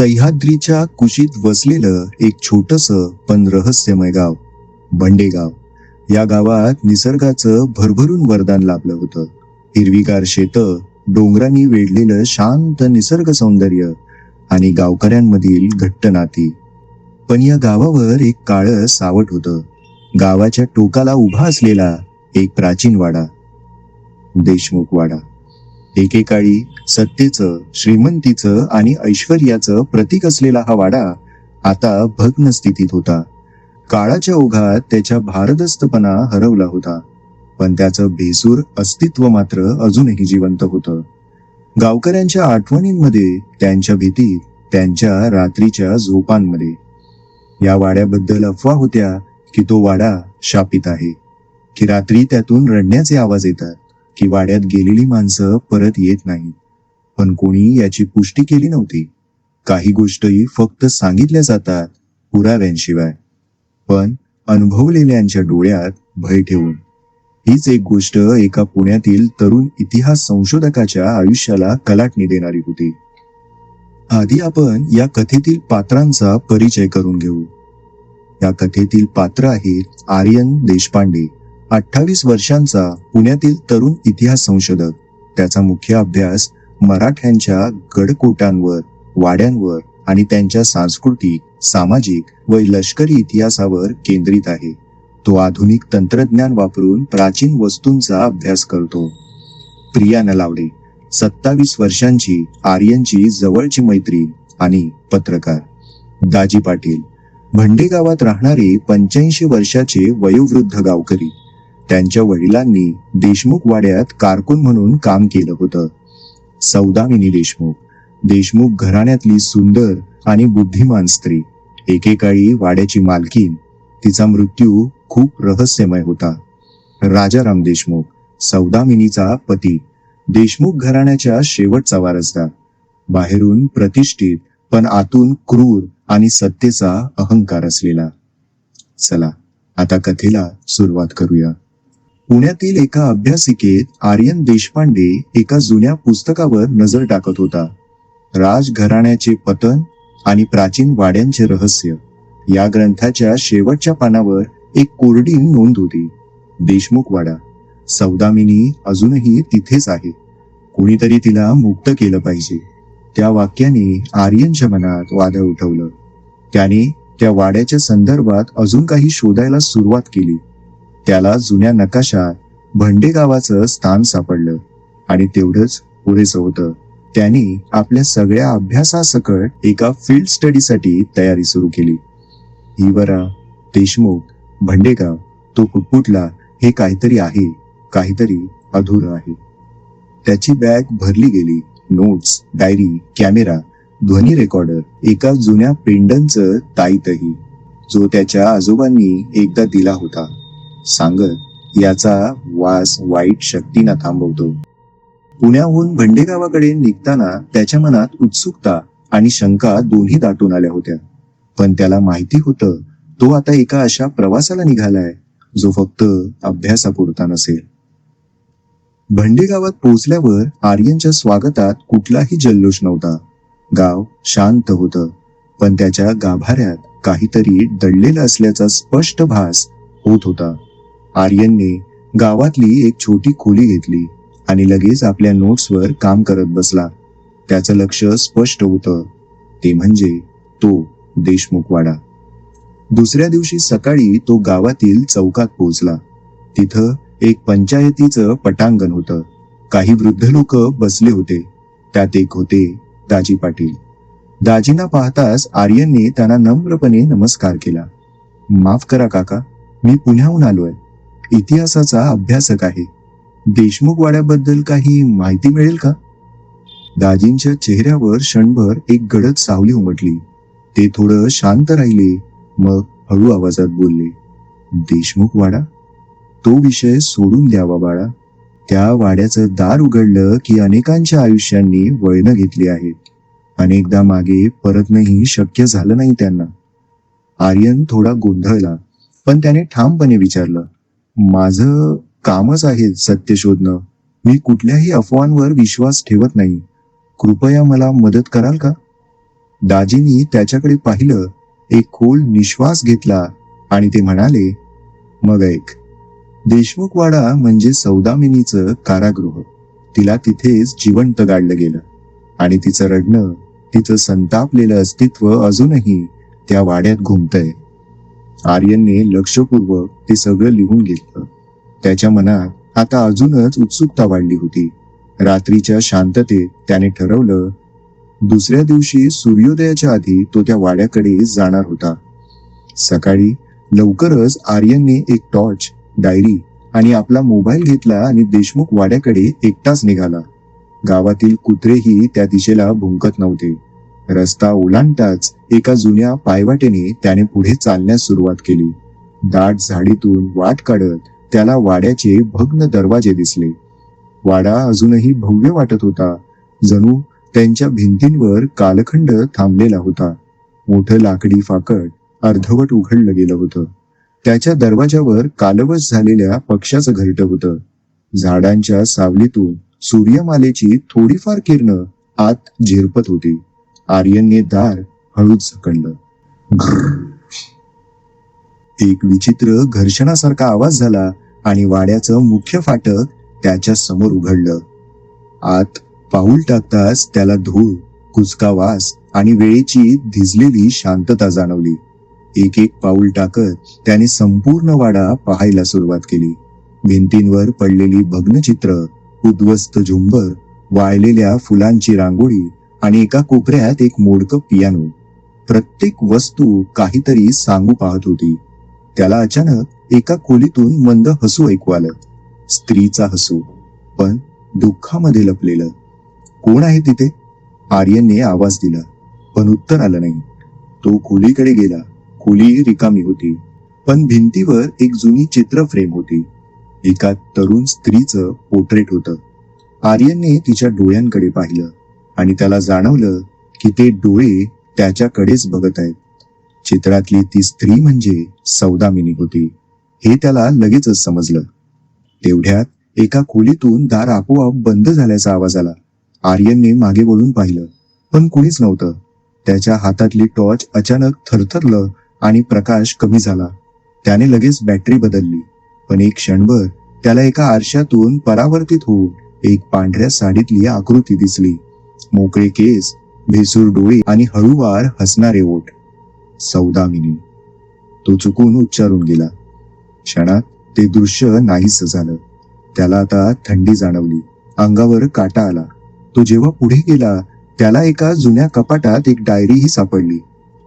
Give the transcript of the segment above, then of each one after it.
सह्याद्रीच्या कुशीत वसलेलं एक छोटस पण रहस्यमय गाव बंडेगाव. या गावात निसर्गाचं भरभरून वरदान लाभलं होतं. हिरवीगार शेतं डोंगरांनी वेढलेलं शांत निसर्ग सौंदर्य आणि गावकऱ्यांमधील घट्ट नाती. पण या गावावर एक काळं सावट होतं. गावाच्या टोकाला उभा असलेला एक प्राचीन वाडा देशमुख वाडा. एकेकाळी सत्तेचं श्रीमंतीचं आणि ऐश्वर्याचं प्रतीक असलेला हा वाडा आता भग्न स्थितीत होता. काळाच्या ओघात त्याच्या भारदस्तपणा हरवला होता पण त्याचं भेसूर अस्तित्व मात्र अजूनही जिवंत होतं. गावकऱ्यांच्या आठवणींमध्ये त्यांच्या भीतीत त्यांच्या रात्रीच्या झोपांमध्ये. या वाड्याबद्दल अफवा होत्या की तो वाडा शापित आहे की रात्री त्यातून रडण्याचे आवाज येतात. की वाड्यात गेलेली माणसं परत येत नाही पण कोणी याची पुष्टी केली नव्हती. काही गोष्टी फक्त सांगितल्या जातात पुराव्यांशिवाय. पण अनुभवलेल्यांच्या डोळ्यात भय ठेवून. हीच एक गोष्ट एका पुण्यातील तरुण इतिहास संशोधकाच्या आयुष्याला कलाटणी देणारी होती. आधी आपण या कथेतील पात्रांचा परिचय करून घेऊ. या कथेतील पात्र आहेत आर्यन देशपांडे. अठ्ठावीस वर्षांचा पुण्यातील तरुण इतिहास संशोधक. त्याचा मुख्य अभ्यास मराठ्यांच्या गडकोटांवर वाड्यांवर आणि त्यांच्या सांस्कृतिक सामाजिक व लष्करी इतिहासावर केंद्रित आहे. तो आधुनिक तंत्रज्ञान वापरून प्राचीन वस्तूंचा अभ्यास करतो. प्रिया नलावडे सत्तावीस वर्षांची आर्यनची जवळची मैत्री आणि पत्रकार. दाजी पाटील भंडे गावात राहणारे पंच्याऐंशी वर्षाचे वयोवृद्ध गावकरी. त्यांच्या वडिलांनी देशमुख वाड्यात कारकून म्हणून काम केलं होतं. सौदामिनी देशमुख देशमुख घराण्यातली सुंदर आणि बुद्धिमान स्त्री. एकेकाळी वाड्याची मालकीन तिचा मृत्यू खूप रहस्यमय होता. राजाराम देशमुख सौदामिनीचा पती. देशमुख घराण्याच्या शेवटचा वारसदार. बाहेरून प्रतिष्ठित पण आतून क्रूर आणि सत्तेचा अहंकार असलेला. चला आता कथेला सुरुवात करूया. पुण्यातील एका अभ्यासिकेत आर्यन देशपांडे एका जुन्या पुस्तकावर नजर टाकत होता. राज घराण्याचे पतन आणि प्राचीन वाड्यांचे रहस्य या ग्रंथाच्या शेवटच्या पानावर एक कोरडी नोंद होती. देशमुख वाडा सौदामिनी अजूनही तिथेच आहे. कोणीतरी तिला मुक्त केलं पाहिजे. त्या वाक्याने आर्यनच्या मनात वादळ उठवलं. त्याने त्या वाड्याच्या संदर्भात अजून काही शोधायला सुरुवात केली. त्याला जुन्या नकाशात भंडे गावाचं स्थान सापडलं आणि तेवढंच पुरेसं होतं. त्याने आपल्या सगळ्या अभ्यासासकट एका फील्ड स्टडीसाठी तयारी सुरू केली. हिवरा देशमुख भंडेगाव तो कुटपुटला हे काहीतरी आहे काहीतरी अधुरं आहे. त्याची बॅग भरली गेली. नोट्स डायरी कॅमेरा ध्वनी रेकॉर्डर एका जुन्या पेंडनचं ताईतही जो त्याच्या आजोबांनी एकदा दिला होता. सांगत याचा वास वाईट शक्तींना थांबवतो. पुण्याहून भंडेगावाकडे निघताना त्याच्या मनात उत्सुकता आणि शंका दोन्ही दाटून आल्या होत्या. पण त्याला माहिती होतं तो आता एका अशा प्रवासाला निघालाय जो फक्त अभ्यासापुरता नसेल. भंडेगावात पोहोचल्यावर आर्यनच्या स्वागतात कुठलाही जल्लोष नव्हता. गाव शांत होतं पण त्याच्या गाभाऱ्यात काहीतरी दडलेलं असल्याचा स्पष्ट भास होत होता. आर्यनने गावातली एक छोटी खोली घेतली आणि लगेच आपल्या नोट्सवर काम करत बसला. त्याचं लक्ष स्पष्ट होतं. ते म्हणजे तो देशमुखवाडा. दुसऱ्या दिवशी सकाळी तो गावातील चौकात पोहोचला. तिथं एक पंचायतीचं पटांगण होतं. काही वृद्ध लोक बसले होते. त्यात एक होते दाजी पाटील. दाजींना पाहताच आर्यनने त्यांना नम्रपणे नमस्कार केला. माफ करा काका मी पुण्याहून आलोय. इतिहासाचा अभ्यासक आहे. देशमुख वाड्याबद्दल काही माहिती मिळेल का? दाजींच्या चेहऱ्यावर क्षणभर एक गडद सावली उमटली. ते थोडं शांत राहिले मग हळू आवाजात बोलले देशमुख वाडा तो विषय सोडून द्यावा बाळा. त्या वाड्याचं दार उघडलं की अनेकांच्या आयुष्यांनी वळणं घेतली आहेत. अनेकदा मागे परतणंही शक्य झालं नाही त्यांना. आर्यन थोडा गोंधळला पण त्याने ठामपणे विचारलं माझं कामच आहे सत्य शोधणं. मी कुठल्याही अफवांवर विश्वास ठेवत नाही. कृपया मला मदत कराल का? दाजींनी त्याच्याकडे पाहिलं एक खोल निश्वास घेतला आणि ते म्हणाले मग ऐक देशमुखवाडा म्हणजे सौदामिनीचं कारागृह. तिला तिथेच जिवंत गाडलं गेलं आणि तिचं रडणं तिचं संतापलेलं अस्तित्व अजूनही त्या वाड्यात घुमतंय. आर्यनने लक्षपूर्वक ते सगळं लिहून घेतलं. त्याच्या मनात आता अजूनच उत्सुकता वाढली होती. रात्रीच्या शांततेत त्याने ठरवलं दुसऱ्या दिवशी सूर्योदयाच्या आधी तो त्या वाड्याकडे जाणार होता. सकाळी लवकरच आर्यनने एक टॉर्च डायरी आणि आपला मोबाईल घेतला आणि देशमुख वाड्याकडे एकटाच निघाला. गावातील कुत्रेही त्या दिशेला भुंकत नव्हते. रस्ता ओलांडताच एका जुन्या पायवाटेने त्याने पुढे चालण्यास सुरुवात केली. दाट झाडीतून वाट काढत त्याला वाड्याचे भग्न दरवाजे दिसले. वाडा अजूनही भव्य वाटत होता. जणू त्यांच्या भिंतींवर कालखंड थांबलेला होता. मोठं लाकडी फाकड अर्धवट उघडलं गेलं होतं. त्याच्या दरवाजावर कालवश झालेल्या पक्षाचं घरटं होतं. झाडांच्या सावलीतून सूर्यमालेची थोडीफार किरणं आत झिरपत होती. आर्यनने दार हळूच झकडलं एक विचित्र घर्षणासारखा आवाज झाला आणि वाड्याचं मुख्य फाटक त्याच्यासमोर उघडलं. आत पाऊल टाकताच त्याला धूळ कुचका वास आणि वेळेची धिजलेली शांतता जाणवली. एक एक पाऊल टाकत त्याने संपूर्ण वाडा पाहायला सुरुवात केली. भिंतींवर पडलेली भग्नचित्र उद्ध्वस्त झुंबर वाळलेल्या फुलांची रांगोळी आणि एका कोपऱ्यात एक मोडकं पियानो. प्रत्येक वस्तू काहीतरी सांगू पाहत होती. त्याला अचानक एका खोलीतून मंद हसू ऐकू आलं. स्त्रीचा हसू पण दुःखामध्ये लपलेलं. कोण आहे तिथे? आर्यनने आवाज दिला पण उत्तर आलं नाही. तो खोलीकडे गेला. खोली रिकामी होती पण भिंतीवर एक जुनी चित्र फ्रेम होती. एका तरुण स्त्रीचं पोर्ट्रेट होतं. आर्यनने तिच्या डोळ्यांकडे पाहिलं. आणि त्याला जाणवलं की ते डोळे त्याच्याकडेच बघत आहेत. चित्रातली ती स्त्री म्हणजे सौदामिनी होती. हे त्याला लगेचच समजलं. तेवढ्यात एका खोलीतून दार आपोआप बंद झाल्याचा आवाज आला. आर्यनने मागे बोलून पाहिलं पण कुणीच नव्हतं. त्याच्या हातातली टॉर्च अचानक थरथरलं आणि प्रकाश कमी झाला. त्याने लगेच बॅटरी बदलली पण एक क्षणभर त्याला एका आरशातून परावर्तित होऊन एक पांढऱ्या साडीतली आकृती दिसली. मोकळे केस भेसूर डोळे आणि हळूवार हसणारे ओठ. सौदामिनी तो चुकून उच्चारून गेला. क्षणात ते दृश्य नाहीस झालं. त्याला आता थंडी जाणवली. अंगावर काटा आला. तो जेव्हा पुढे गेला त्याला एका जुन्या कपाटात एक डायरीही सापडली.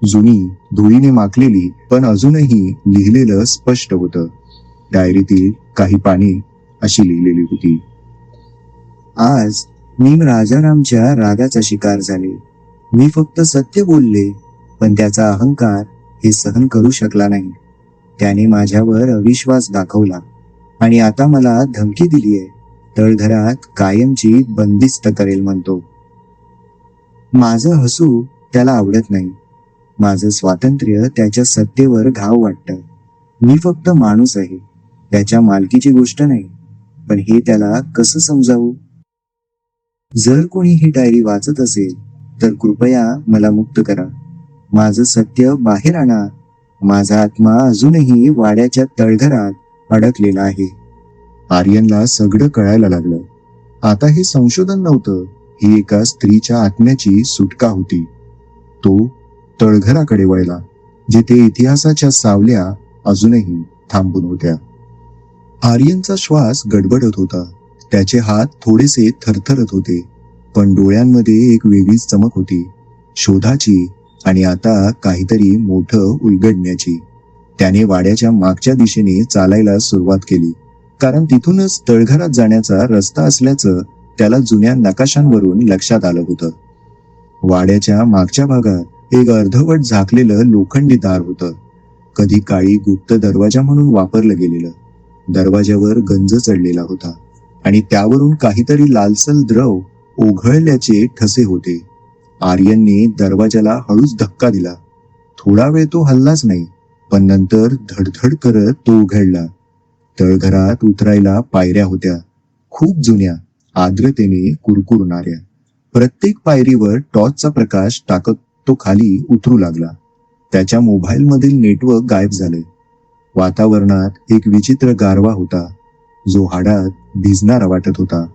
जुनी धुळीने माखलेली पण अजूनही लिहिलेलं स्पष्ट होतं. डायरीतील काही पाने अशी लिहिलेली होती. आज मी राजारामच्या रागाचा शिकार झाले. मी फक्त सत्य बोलले पण त्याचा अहंकार हे सहन करू शकला नाही. त्याने माझ्यावर अविश्वास दाखवला. आणि आता मला धमकी दिली आहे. तळघरात कायमची बंदिस्त करेल म्हणतो. माझं हसू त्याला आवडत नाही. माझं स्वातंत्र्य त्याच्या सत्तेवर घाव वाटतं. मी फक्त माणूस आहे. त्याच्या मालकीची गोष्ट नाही. पण हे त्याला कसं समजावू? जर कोणी ही डायरी वाचत असेल तर कृपया मला मुक्त करा. माझं सत्य बाहेर आणा. माझा आत्मा अजूनही वाड्याच्या तळघरात अडकलेला आहे. आर्यनला सगळं कळायला लागलं. आता हे संशोधन नव्हतं. ही एका स्त्रीच्या आत्म्याची सुटका होती. तो तळघराकडे वळला जिथे इतिहासाच्या सावल्या अजूनही थांबून होत्या. आर्यनचा श्वास गडबडत होता. त्याचे हात थोडेसे थरथरत होते पण डोळ्यांमध्ये एक वेगळीच चमक होती शोधाची आणि आता काहीतरी मोठं उलगडण्याची. त्याने वाड्याच्या मागच्या दिशेने चालायला सुरुवात केली कारण तिथूनच तळघरात जाण्याचा रस्ता असल्याचं त्याला जुन्या नकाशांवरून लक्षात आलं होतं. वाड्याच्या मागच्या भागात एक अर्धवट झाकलेलं लोखंडी दार होतं. कधी काळी गुप्त दरवाजा म्हणून वापरलं गेलेलं. दरवाजावर गंज चढलेला होता. आणि त्यावरून काहीतरी लालसल द्रव ओघळल्याचे ठसे होते. आर्यनने दरवाजाला हळूच धक्का दिला. थोडा वेळ तो हल्लाच नाही पण नंतर धडधड करत तो उघडला. तळघरात उतरायला पायऱ्या होत्या. खूप जुन्या आर्द्रतेने कुरकुरणाऱ्या. प्रत्येक पायरीवर टॉर्चचा प्रकाश टाकत तो खाली उतरू लागला. त्याच्या मोबाईल मधील नेटवर्क गायब झाले. वातावरणात एक विचित्र गारवा होता. जो हाडात भिजणारा वाटत होता.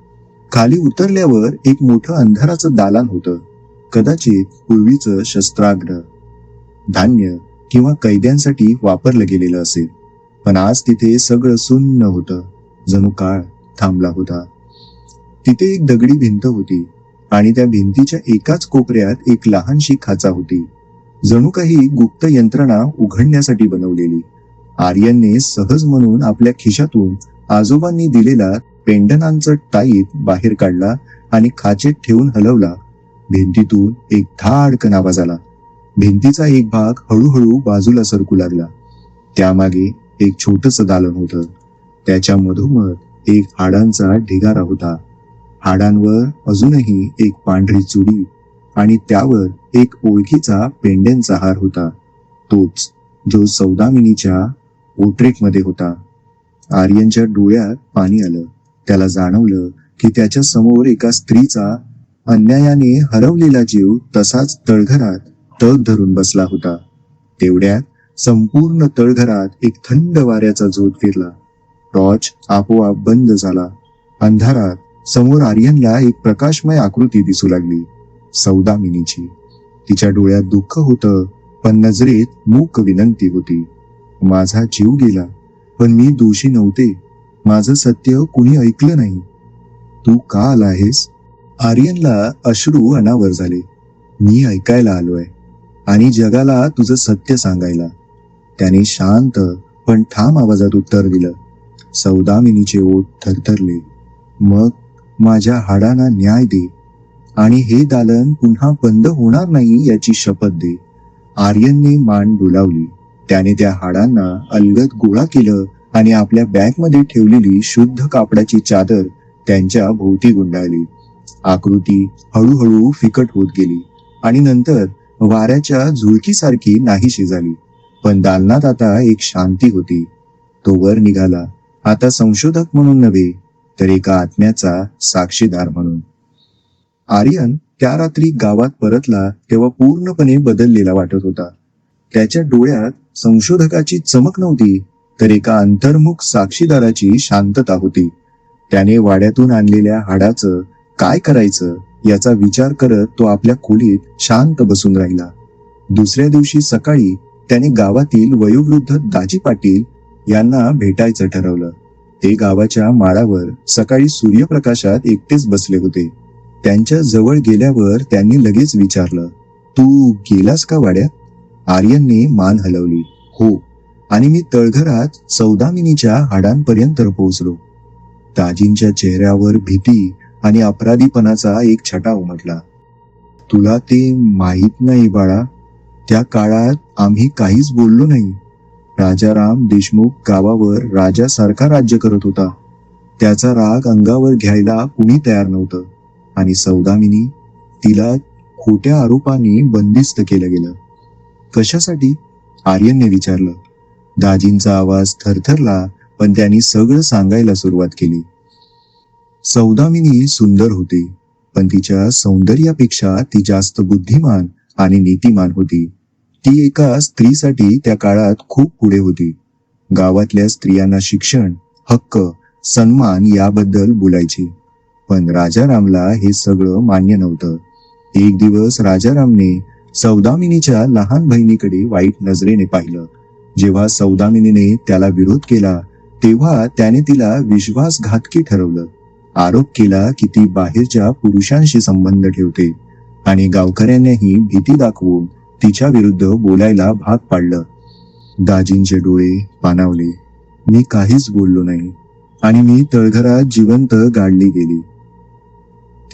खाली उतरल्यावर एक मोठं अंधाराचं दालान होतं. कदाचित पूर्वीचं शस्त्राग्र धान्य किंवा कैद्यांसाठी वापरलं गेलेलं असेल. पण आज तिथे सगळं सुन्न होतं. जणू काळ थांबला होता. तिथे एक दगडी भिंत होती आणि त्या भिंतीच्या एकाच कोपऱ्यात एक लहानशी खाचा होती. जणू काही गुप्त यंत्रणा उघडण्यासाठी बनवलेली. आर्यनने सहज म्हणून आपल्या खिशातून आजोबांनी दिलेला पेंडनांचा टाईप बाहेर काढला आणि खाचेत ठेवून हलवला. भिंतीतून एक धाडकन आवाज आला भिंतीचा एक भाग हळूहळू बाजूला सरकू लागला. त्यामागे एक छोटस दालन होतं. त्याच्या मधोमध एक हाडांचा ढिगारा होता. हाडांवर अजूनही एक पांढरी चुडी आणि त्यावर एक ओळखीचा पेंड्यांचा हार होता. तोच जो सौदामिनीच्या ओट्रेकमध्ये होता. आर्यनच्या डोळ्यात पाणी आलं. त्याला जाणवलं की त्याच्यासमोर एका स्त्रीचा अन्यायाने हरवलेला जीव तसाच तळघरात तग धरून बसला होता. तेवढ्यात संपूर्ण तळघरात एक थंड वाऱ्याचा झोत फिरला. टॉर्च आपोआप बंद झाला. अंधारात समोर आर्यनला एक प्रकाशमय आकृती दिसू लागली. सौदामिनीची. तिच्या डोळ्यात दुःख होतं पण नजरेत मूक विनंती होती. माझा जीव गेला. पण मी दोषी नव्हते. माझं सत्य कुणी ऐकलं नाही. तू का आला आहेस आर्यनला अश्रू अनावर झाले. मी ऐकायला आलोय. आणि जगाला तुझं सत्य सांगायला. त्याने शांत पण ठाम आवाजात उत्तर दिलं. सौदामिनीचे ओठ थरथरले. मग माझ्या हाडांना न्याय दे. आणि हे दालन पुन्हा बंद होणार नाही याची शपथ दे. आर्यनने मान डुलावली. त्याने त्या हाडांना अलगद गोळा केलं आणि आपल्या बॅगमध्ये ठेवलेली शुद्ध कापडाची चादर त्यांच्या भोवती गुंडाळली. आकृती हळूहळू फिकट होत गेली आणि नंतर वाऱ्याच्या झुळकीसारखी नाहीशी झाली. पण दालनात आता एक शांती होती. तो वर निघाला. आता संशोधक म्हणून नव्हे तर एका आत्म्याचा साक्षीदार म्हणून. आर्यन त्या रात्री गावात परतला तेव्हा पूर्णपणे बदललेला वाटत होता. त्याच्या डोळ्यात संशोधकाची चमक नव्हती तर एका अंतर्मुख साक्षीदाराची शांतता होती. त्याने वाड्यातून आणलेल्या हाडाचं काय करायचं याचा विचार करत तो आपल्या खोलीत शांत बसून राहिला. दुसऱ्या दिवशी सकाळी त्याने गावातील वयोवृद्ध दाजी पाटील यांना भेटायचं ठरवलं. ते गावाच्या माळावर सकाळी सूर्यप्रकाशात एकटेच बसले होते. त्यांच्या जवळ गेल्यावर त्यांनी लगेच विचारलं तू गेलास का वाड्यात? आर्यनने मान हलवली. हो. आणि मी तळघरात सौदामिनीच्या हाडांपर्यंत पोहोचलो. ताजींच्या चेहऱ्यावर भीती आणि अपराधीपणाचा एक छटा उमटला. तुला ते माहीत नाही बाळा. त्या काळात आम्ही काहीच बोललो नाही. राजाराम देशमुख गावावर राजासारखा राज्य करत होता. त्याचा राग अंगावर घ्यायला कुणी तयार नव्हतं. आणि सौदामिनी तिला खोट्या आरोपाने बंदिस्त केलं गेलं. कशासाठी? आर्यनने विचारलं. दाजींचा आवाज थरथरला पण त्यांनी सगळं सांगायला सुरुवात केली. सौदामिनी सुंदर होती पण तिच्या सौंदर्यापेक्षा ती जास्त बुद्धिमान आणि नीतिमान होती. ती एका स्त्रीसाठी त्या काळात खूप पुढे होती. गावातल्या स्त्रियांना शिक्षण हक्क सन्मान याबद्दल बोलायची. पण राजारामला हे सगळं मान्य नव्हतं. एक दिवस राजारामने सौदामिनीच्या लहान बहिणीकडे वाईट नजरेने पाहिलं. जेव्हा सौदामिनीने त्याला विरोध केला तेव्हा त्याने तिला विश्वासघातकी ठरवलं. आरोप केला की ती बाहेरच्या पुरुषांशी संबंध ठेवते आणि गावकऱ्यांनाही भीती दाखवून तिच्या विरुद्ध बोलायला भाग पाडलं. दाजींचे डोळे पानावले मी काहीच बोललो नाही आणि मी तळघरात जिवंत गाडली गेली.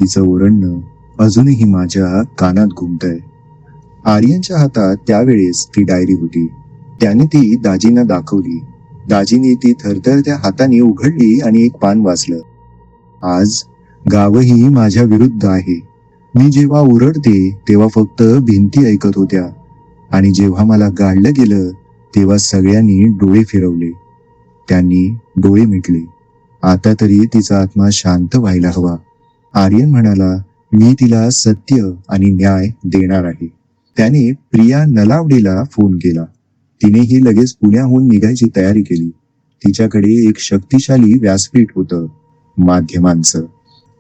तिचं ओरडणं अजूनही माझ्या कानात घुमतंय. आर्यनच्या हातात त्यावेळेस ती डायरी होती. त्याने ती दाजींना दाखवली. दाजीने ती थरथरत्या हाताने उघडली आणि एक पान वाचलं. आज गावही माझ्या विरुद्ध आहे. मी जेव्हा ओरडते तेव्हा फक्त भिंती ऐकत होत्या. आणि जेव्हा मला गाडलं गेलं तेव्हा सगळ्यांनी डोळे फिरवले. त्यांनी डोळे मिटले. आता तरी तिचा आत्मा शांत व्हायला हवा. आर्यन म्हणाला मी तिला सत्य आणि न्याय देणार आहे. त्याने प्रिया नलावडेला फोन केला. तिनेही लगेच पुण्याहून निघायची तयारी केली. तिच्याकडे एक शक्तिशाली व्यासपीठ होतं माध्यमांचं.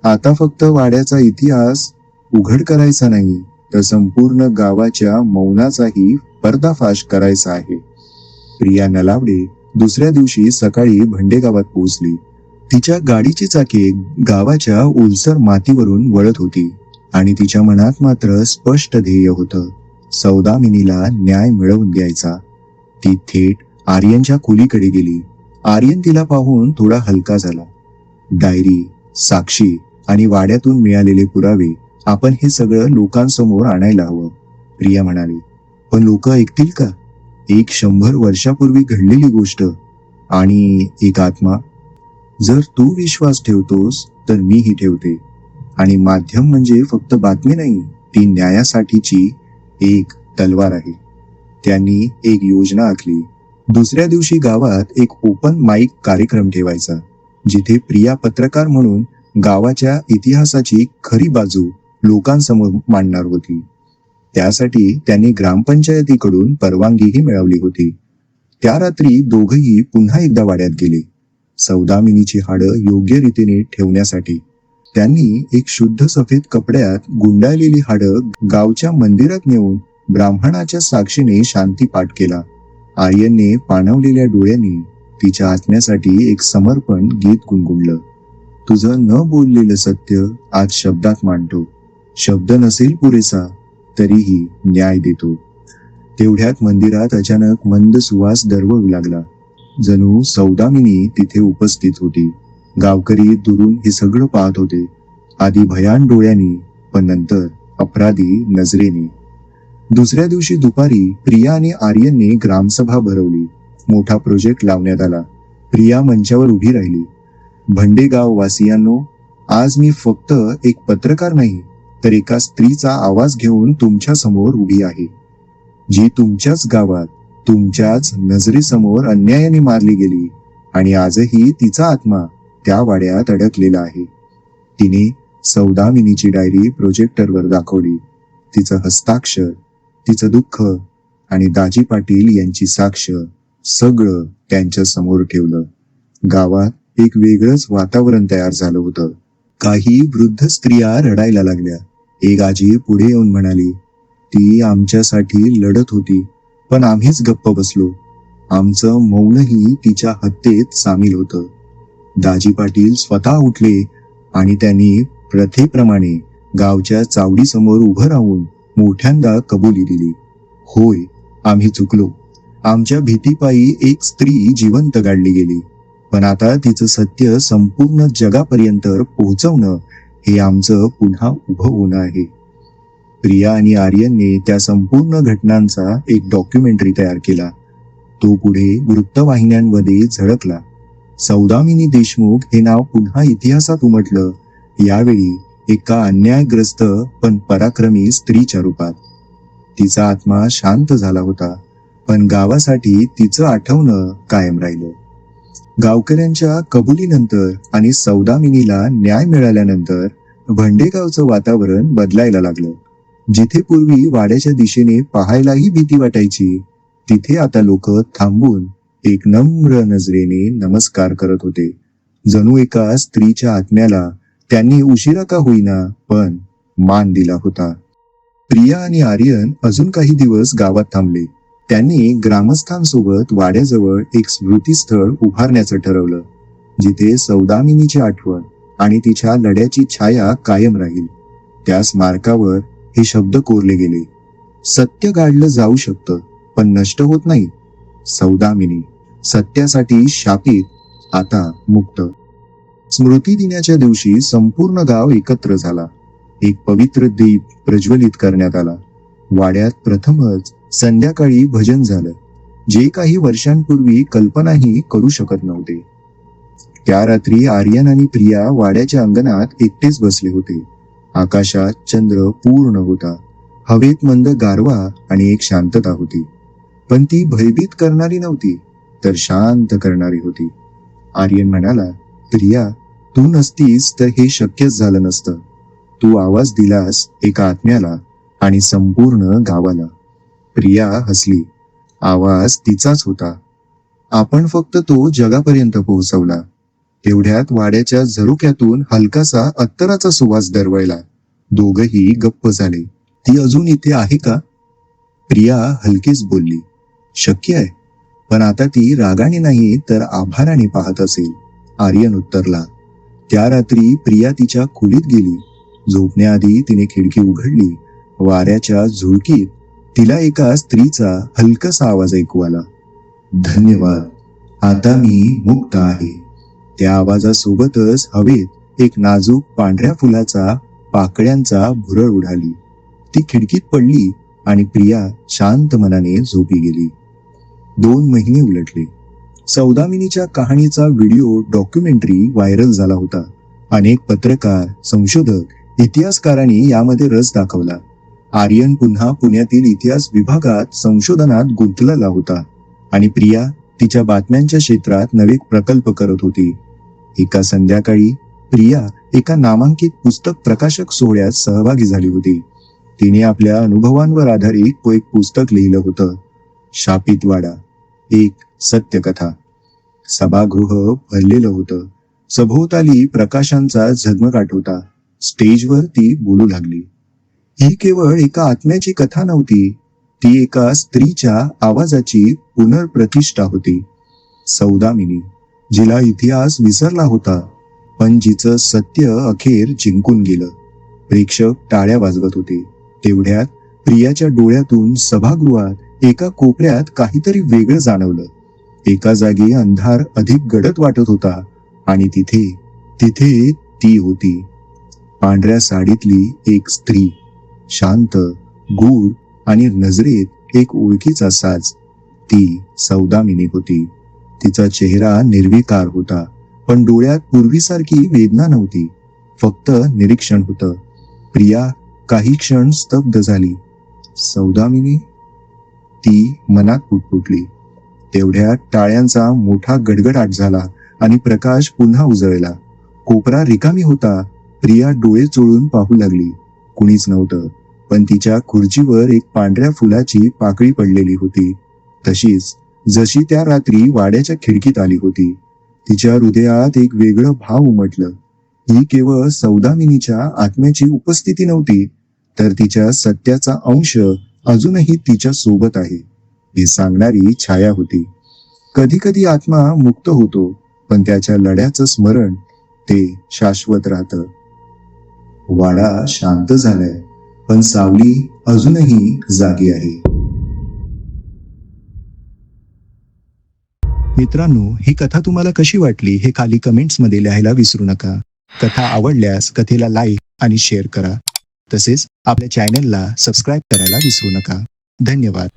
आता फक्त वाड्याचा इतिहास उघड करायचा नाही तर संपूर्ण गावाच्या मौनाचाही पर्दाफाश करायचा आहे. प्रिया नलावडे दुसऱ्या दिवशी सकाळी भंडे गावात पोहोचली. तिच्या गाडीची चाके गावाच्या ओलसर मातीवरून वळत होती आणि तिच्या मनात मात्र स्पष्ट ध्येय होतं. सौदामिनीला न्याय मिळवून द्यायचा. ती थेट आर्यनच्या खोलीकडे गेली. आर्यन तिला पाहून थोडा हलका झाला. डायरी साक्षी आणि वाड्यातून मिळालेले पुरावे आपण हे सगळं लोकांसमोर आणायला हवं प्रिया म्हणाली. पण लोक ऐकतील का? एक शंभर वर्षापूर्वी घडलेली गोष्ट आणि एक आत्मा? जर तू विश्वास ठेवतोस तर मीही ठेवते. आणि माध्यम म्हणजे फक्त बातमी नाही ती न्यायासाठीची एक तलवार आहे. त्यांनी एक योजना आखली. दुसऱ्या दिवशी गावात एक ओपन माईक कार्यक्रम ठेवायचा जिथे प्रिया पत्रकार म्हणून गावाच्या इतिहासाची खरी बाजू लोकांसमोर मांडणार होती. त्यासाठी त्यांनी ग्रामपंचायतीकडून परवानगीही मिळवली होती. त्या रात्री दोघही पुन्हा एकदा वाड्यात गेले. सौदामिनीची हाडं योग्य रीतीने ठेवण्यासाठी त्यांनी एक शुद्ध सफेद कपड्यात गुंडाळलेली हाडं गावच्या मंदिरात नेऊन ब्राह्मणाच्या साक्षीने शांती पाठ केला. आर्यनने पाणवलेल्या डोळ्यांनी तिच्या आत्म्यासाठी एक समर्पण गीत गुणगुणलं. तुझं न बोललेलं सत्य आज शब्दात मांडतो. शब्द नसेल पुरेसा तरीही न्याय देतो. तेवढ्यात मंदिरात अचानक मंद सुवास दरवळू लागला. जणू सौदामिनी तिथे उपस्थित होती. गावकरी दुरून हे सगळं पाहत होते. आधी भयान डोळ्यांनी पण नंतर अपराधी नजरेने. दुसऱ्या दिवशी दुपारी प्रिया आणि आर्यनने ग्रामसभा भरवली. मोठा प्रोजेक्ट लावण्यात आला. प्रिया मंचावर उभी राहिली. भंडेगाव वासियांनो आज मी फक्त एक पत्रकार नाही तर एका स्त्रीचा आवाज घेऊन तुमच्यासमोर उभी आहे. जी तुमच्याच गावात तुमच्याच नजरेसमोर अन्यायाने मारली गेली आणि आजही तिचा आत्मा त्या वाड्यात अडकलेला आहे. तिने सौदामिनीची डायरी प्रोजेक्टरवर दाखवली. तिचं हस्ताक्षर तिचं दुःख आणि दाजी पाटील यांची साक्ष सगळं त्यांच्यासमोर ठेवलं. गावात एक वेगळंच वातावरण तयार झालं होतं. काही वृद्ध स्त्रिया रडायला लागल्या. एक आजी पुढे येऊन म्हणाली ती आमच्यासाठी लढत होती पण आम्हीच गप्प बसलो. आमचं मौनही तिच्या हत्येत सामील होतं. दाजी पाटील स्वतः उठले आणि त्यांनी प्रथेप्रमाणे गावच्या चावडीसमोर उभं राहून मोठ्यांदा कबुली दिली. होय आम्ही चुकलो. आमच्या भीतीपायी एक स्त्री जिवंत गाडली गेली. पण आता तिचं सत्य संपूर्ण जगापर्यंत पोहोचवणं हे आमचं पुन्हा उभं होणं आहे. प्रिया आणि आर्यनने त्या संपूर्ण घटनांचा एक डॉक्युमेंटरी तयार केला. तो पुढे वृत्तवाहिन्यांमध्ये झळकला. सौदामिनी देशमुख हे नाव पुन्हा इतिहासात उमटलं. यावेळी एका अन्यायग्रस्त पण पराक्रमी स्त्रीच्या रूपात. तिचा आत्मा शांत झाला होता पण गावासाठी तिचं आठवणं कायम राहिलं. गावकऱ्यांच्या कबुलीनंतर आणि सौदामिनीला न्याय मिळाल्यानंतर भंडेगावचं वातावरण बदलायला लागलं. जिथे पूर्वी वाड्याच्या दिशेने पाहायलाही भीती वाटायची तिथे आता लोक थांबून एक नम्र नजरेने नमस्कार करत होते. जणू एका स्त्रीच्या आत्म्याला त्यांनी उशिरा का होईना पण मान दिला होता. प्रिया आणि आर्यन अजून काही दिवस गावात थांबले. त्यांनी ग्रामस्थांसोबत वाड्याजवळ एक स्मृतीस्थळ उभारण्याचं ठरवलं जिथे सौदामिनीची आठवण आणि तिच्या लढ्याची छाया कायम राहील. त्या स्मारकावर हे शब्द कोरले गेले. सत्य गाडलं जाऊ शकतं पण नष्ट होत नाही. सौदामिनी सत्यासाठी शापित आता मुक्त. स्मृती दिनाच्या दिवशी संपूर्ण गाव एकत्र झाला. एक पवित्र दीप प्रज्वलित करण्यात आला. वाड्यात प्रथमच संध्याकाळी भजन झालं. जे काही वर्षांपूर्वी कल्पनाही करू शकत नव्हते. त्या रात्री आर्यन आणि प्रिया वाड्याच्या अंगणात एकटेच बसले होते. आकाशात चंद्र पूर्ण होता. हवेत मंद गारवा आणि एक शांतता होती. पण ती भयभीत करणारी नव्हती. तर शांत करणारी होती. आर्यन म्हणाला प्रिया तू नसतीस तर हे शक्यच झालं नसतं. तू आवाज दिलास एका आत्म्याला आणि संपूर्ण गावाला. प्रिया हसली. आवाज तिचाच होता. आपण फक्त तो जगापर्यंत पोहोचवला. तेवढ्यात वाड्याच्या झरुक्यातून हलकासा अत्तराचा सुवास दरवळला. दोघही गप्प झाले. ती अजून इथे आहे का? प्रिया हलकीच बोलली. शक्य आहे. पण आता ती रागाने नाही तर आभाराने पाहत असेल आर्यन उत्तरला त्या रात्री प्रिया तिच्या खोलीत गेली. झोपण्याआधी तिने खिडकी उघडली. वाऱ्याच्या झुळकीत तिला एका स्त्रीचा हलकासा आवाज ऐकू आला. धन्यवाद. आता मी मुक्त आहे. त्या आवाजासोबतच हवेत एक नाजूक पांढऱ्या फुलाचा पाकळ्यांचा भुरळ उडाली. ती खिडकीत पडली आणि प्रिया शांत मनाने झोपी गेली. दोन महिने उलटले. सौदामिनीच्या कहाणीचा व्हिडिओ डॉक्युमेंटरी व्हायरल झाला होता. अनेक पत्रकार संशोधक इतिहासकारांनी यामध्ये रस दाखवला. आर्यन पुन्हा पुण्यातील इतिहास विभागात संशोधनात गुंतलेला होता आणि प्रिया तिच्या बातम्यांच्या क्षेत्रात नवे प्रकल्प करत होती. एका संध्याकाळी प्रिया एका नामांकित पुस्तक प्रकाशक सोहळ्यात सहभागी झाली होती. तिने आपल्या अनुभवांवर आधारित एक पुस्तक लिहिलं होतं. शापितवाडा. एक सत्यकथा. सभागृह भरलेलं होतं. सभोवताली प्रकाशांचा झगमगाट होता. स्टेजवर ती बोलू लागली. ही केवळ एका आत्म्याची कथा नव्हती ती एका स्त्रीच्या आवाजाची पुनर्प्रतिष्ठा होती. सौदामिनी जिला इतिहास विसरला होता पण जिचं सत्य अखेर जिंकून गेलं. प्रेक्षक टाळ्या वाजवत होते. तेवढ्यात प्रियाच्या डोळ्यातून सभागृहात एका कोपऱ्यात काहीतरी वेगळं जाणवलं. एका जागी अंधार अधिक गडद वाटत होता आणि तिथे तिथे ती होती. पांढऱ्या साडीतली एक स्त्री शांत गूढ आणि नजरेत एक ओळखीचा साज. ती सौदामिनी होती. तिचा चेहरा निर्विकार होता पण डोळ्यात पूर्वीसारखी वेदना नव्हती. फक्त निरीक्षण होतं. प्रिया काही क्षण स्तब्ध झाली. सौदामिनी ती मनात पुटपुटली तेवढ्यात टाळ्यांचा मोठा गडगडाट झाला आणि प्रकाश पुन्हा उजळला. कोपरा रिकामी होता. प्रिया डोळे चोळून पाहू लागली. कुणीच नव्हतं. पण तिच्या खुर्चीवर एक पांढऱ्या फुलाची पाकळी पडलेली होती. तशीच जशी त्या रात्री वाड्याच्या खिडकीत आली होती तिच्या हृदयात एक वेगळं भाव उमटलं. ही केवळ सौदामिनीच्या आत्म्याची उपस्थिती नव्हती तर तिच्या सत्याचा अंश अजूनही तिच्या सोबत आहे. हे सांगणारी छाया होती. कधी कधी आत्मा मुक्त होतो पण त्याच्या लढ्याचं स्मरण ते शाश्वत राहत. वाडा शांत झालाय पण सावली अजूनही जागी आहे. मित्रांनो ही कथा तुम्हाला कशी वाटली हे खाली कमेंट्समध्ये लिहायला विसरू नका. कथा आवडल्यास कथेला लाईक आणि शेअर करा. तसेच आपल्या चॅनेलला सबस्क्राईब करायला विसरू नका. धन्यवाद.